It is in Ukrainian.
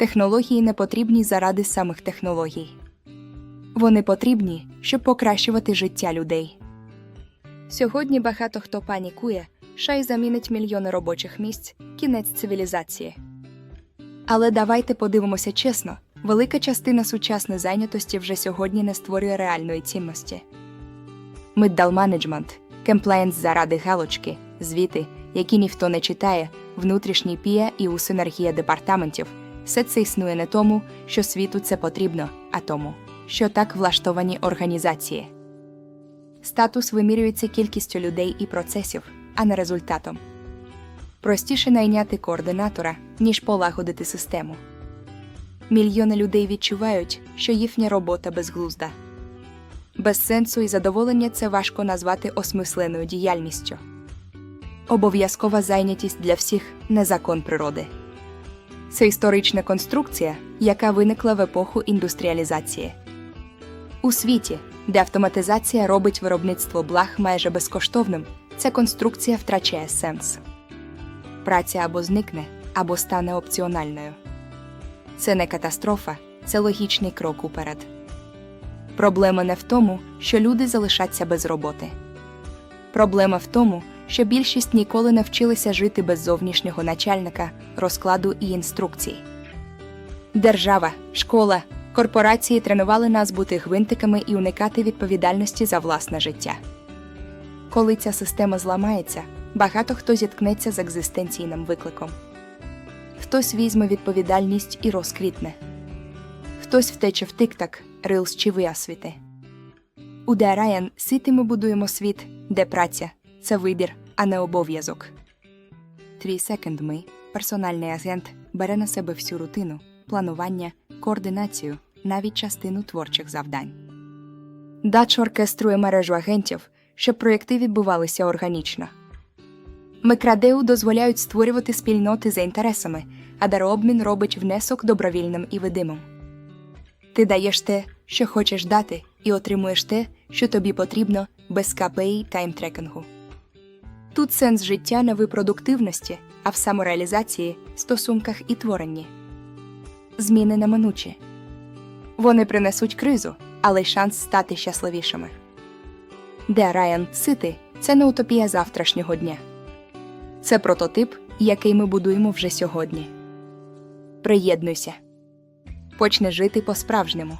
Технології не потрібні заради самих технологій. Вони потрібні, щоб покращувати життя людей. Сьогодні багато хто панікує, що й замінить мільйони робочих місць, кінець цивілізації. Але давайте подивимося чесно: велика частина сучасної зайнятості вже сьогодні не створює реальної цінності. Миддал менеджмент, кемплаєнс заради галочки, звіти, які ніхто не читає, внутрішній пія і усинергія департаментів. Все це існує не тому, що світу це потрібно, а тому, що так влаштовані організації. Статус вимірюється кількістю людей і процесів, а не результатом. Простіше найняти координатора, ніж полагодити систему. Мільйони людей відчувають, що їхня робота безглузда. Без сенсу і задоволення це важко назвати осмисленою діяльністю. Обов'язкова зайнятість для всіх не закон природи. Це історична конструкція, яка виникла в епоху індустріалізації. У світі, де автоматизація робить виробництво благ майже безкоштовним, ця конструкція втрачає сенс. Праця або зникне, або стане опціональною. Це не катастрофа, це логічний крок уперед. Проблема не в тому, що люди залишаться без роботи. Проблема в тому, що більшість ніколи не вчилися жити без зовнішнього начальника, розкладу і інструкцій. Держава, школа, корпорації тренували нас бути гвинтиками і уникати відповідальності за власне життя. Коли ця система зламається, багато хто зіткнеться з екзистенційним викликом. Хтось візьме відповідальність і розквітне, хтось втече в тик-так, рилс чи виасвіти. У Райан Сіті ми будуємо світ, де праця це вибір, а не обов'язок. Твій секонд ми, персональний агент, бере на себе всю рутину, планування, координацію, навіть частину творчих завдань. Дач оркеструє мережу агентів, щоб проєкти відбувалися органічно. Микрадеу дозволяють створювати спільноти за інтересами, а дарообмін робить внесок добровільним і видимим. Ти даєш те, що хочеш дати, і отримуєш те, що тобі потрібно, без КПІ таймтрекінгу. Тут сенс життя не в продуктивності, а в самореалізації, стосунках і творенні. Зміни неминучі. Вони принесуть кризу, але й шанс стати щасливішими. Де Райан Сити це не утопія завтрашнього дня. Це прототип, який ми будуємо вже сьогодні. Приєднуйся. Почни жити по-справжньому.